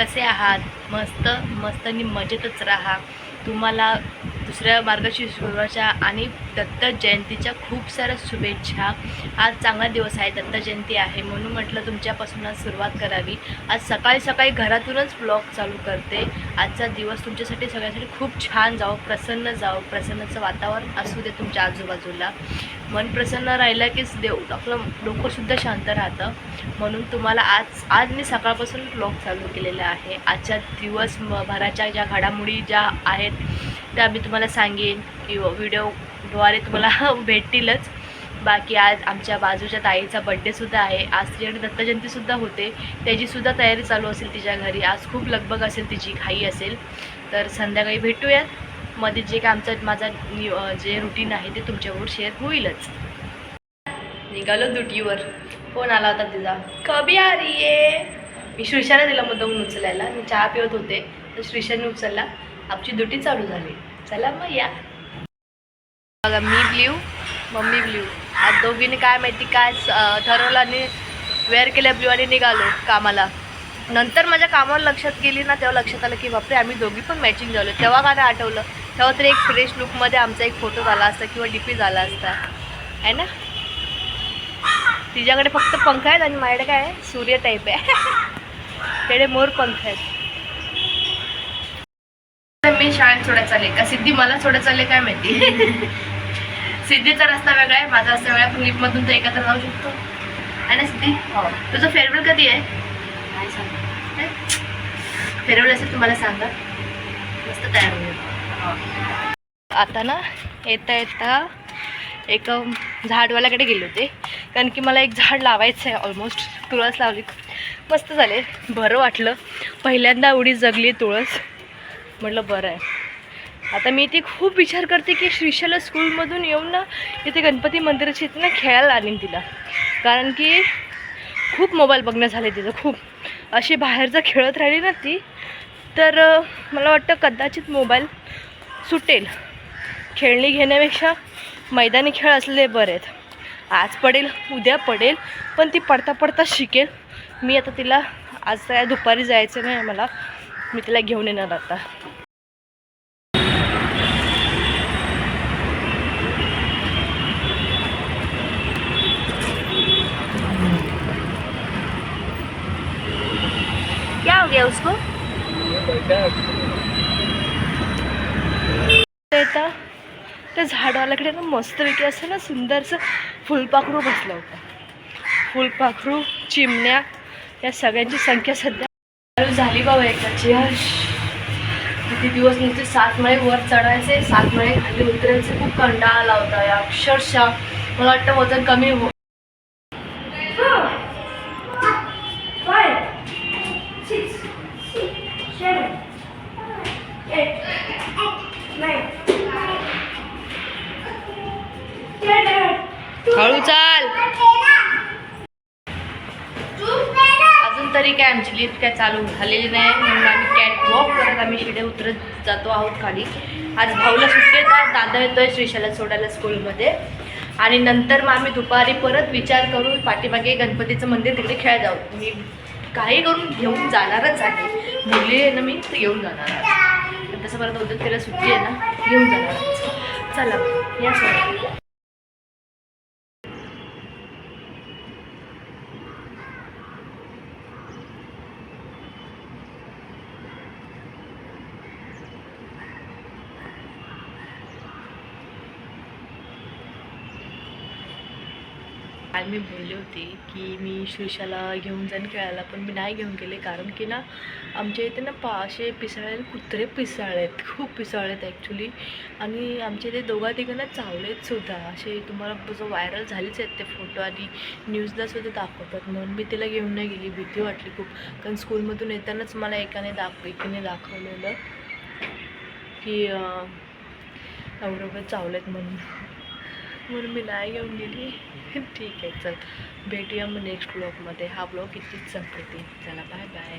कसे आहात? मस्त मस्त आणि मजेतच राहा. तुम्हाला दुसऱ्या मार्गशीर्ष गुरुवारच्या आणि दत्त जयंतीच्या खूप साऱ्या शुभेच्छा. आज चांगला दिवस आहे दत्त जयंती आहे. म्हणून म्हटलं तुमच्यापासूनच सुरुवात करावी. आज सकाळी सकाळी घरातूनच ब्लॉग चालू करते. आजचा दिवस तुमच्यासाठी सगळ्यासाठी खूप छान जावं प्रसन्न जावं. प्रसन्नाचं वातावरण असू दे तुमच्या आजूबाजूला. मन प्रसन्न राहिलं कीच देव आपलं डोकंसुद्धा शांत राहतं. म्हणून तुम्हाला आज आज मी सकाळपासून ब्लॉग चालू केलेला आहे. आजच्या दिवस भराच्या ज्या घडामोडी ज्या आहेत त्या मी तुम्हाला सांगेन की व्हिडिओद्वारे तुम्हाला भेटतीलच. बाकी आज आमच्या बाजूच्या ताईचा बड्डेसुद्धा आहे. आज तिच्याकडे दत्तजयंतीसुद्धा होते. त्याचीसुद्धा तयारी चालू असेल तिच्या घरी. आज खूप लगबग असेल तिची घाई असेल. तर संध्याकाळी भेटूयात. मध्ये जे काय आमचं माझा जे रुटीन आहे ते तुमच्याबरोबर शेअर होईलच. निघालो दुटीवर. फोन आला होता तिचा. कभी आ रही आहे मी श्रीशाला दिला मुद्दामून उचलायला. मी चहा पिवत होते. तर श्रीशाने उचलला. आमची ड्युटी चालू झाली. चला मग या. बघा मी ब्ल्यू मम्मी ब्ल्यू. आज दोघीने काय माहिती काय ठरवलं आणि वेअर केल्या ब्ल्यू आणि निघालो कामाला. नंतर माझ्या कामावर लक्षात गेली ना तेव्हा लक्षात आलं की बापरे आम्ही दोघी पण मॅचिंग झालो. तेव्हा काय नाही आठवलं. तेव्हा तरी एक फ्रेश लुकमध्ये आमचा एक फोटो झाला असता किंवा डीपी झाला असता. आहे ना? तिच्याकडे फक्त पंख आहेत आणि माझ्याकडे काय आहे? सूर्य टाईप आहे. त्याकडे मोर पंख आहेत. शाळेत सोडायला चालले का? सिद्धी मला सोडायला चालले काय माहिती? सिद्धीचा रस्ता वेगळा आहे माझा रस्ता वेगळा पण लिफ्टमधून तो एकत्र जाऊ शकतो. आहे ना सिद्धी? तुझं फेअरवेल कधी आहे? फेअरवेल असेल तुम्हाला सांगा. मस्त तयार होईल आता ना येता येता एक झाडवाल्याकडे गेले होते. कारण की मला एक झाड लावायचं आहे ऑलमोस्ट तुळस लावली. मस्त झाले. बरं वाटलं. पहिल्यांदा एवढी जगली तुळस. म्हटलं बरं आहे. आता मी इथे खूप विचार करते की श्रीशाला स्कूलमधून येऊन ना इथे गणपती मंदिराची इथे ना खेळायला आणीन तिला. कारण की खूप मोबाईल बघणं झाले तिचं खूप. अशी बाहेर जर खेळत राहिली ना ती तर मला वाटतं कदाचित मोबाईल सुटेल. खेळणी घेण्यापेक्षा मैदानी खेळ असले बरे आहेत. आज पडेल उद्या पडेल पण ती पडता पडता शिकेल. मी आता तिला आज काय दुपारी जायचं नाही मला. मी तिला घेऊन येणार आता. हो गया उसको. त्या झाडालाकडे ना मस्तपैकी असं ना सुंदरसं फुलपाखरू बसलं होतं. फुलपाखरू चिमण्या या सगळ्यांची संख्या सध्या चालू झाली बाबा एकदाची हर्ष. किती दिवस नुसते सात मळे वर चढायचे सात मळे खाली उतरायचे. खूप कंटाळा आला होता या. अक्षरशः मला वाटतं वजन कमी हो- हळू चाल. अजून तरी काय आमची लिफ्ट काय चालू झालेली नाही म्हणून आम्ही कॅट वॉक करत आम्ही शिडे उतरत जातो आहोत खाली. आज भाऊला सुट्टी येतात दादा येतोय श्रीशाला सोडायला स्कूलमध्ये आणि नंतर मग आम्ही दुपारी परत विचार करू पाठीमागे गणपतीचं मंदिर तिकडे खेळायला जाऊ. मी काही करून घेऊन जाणारच आहे. मुली आहे ना मी तर घेऊन जाणार आहे. तसं परत उद्या तिला सुट्टी आहे ना घेऊन जाणार चला या सर काल मी बोलले होते की मी श्रीशाला घेऊन जाईन खेळायला पण मी नाही घेऊन गेले कारण की ना आमच्या इथे ना पा असे पिसाळे कुत्रे पिसाळे आहेत खूप पिसाळे आहेत ॲक्च्युली आणि आमच्या इथे दोघा तिघांना चावलेत सुद्धा. असे तुम्हाला जो व्हायरल झालेच आहेत ते फोटो आणि न्यूजला सुद्धा दाखवतात. म्हणून मी तिला घेऊन नाही गेली भीती वाटली खूप. कारण स्कूलमधून येतानाच मला एकाने दाख एकीने दाखवलेलं की अं, एवढं चावलेत म्हणून. म्हणून मी नाही घेऊन गेली. ठीक आहे चल. भेटूया मग नेक्स्ट ब्लॉगमध्ये हा ब्लॉग इथेच संपते चला बाय बाय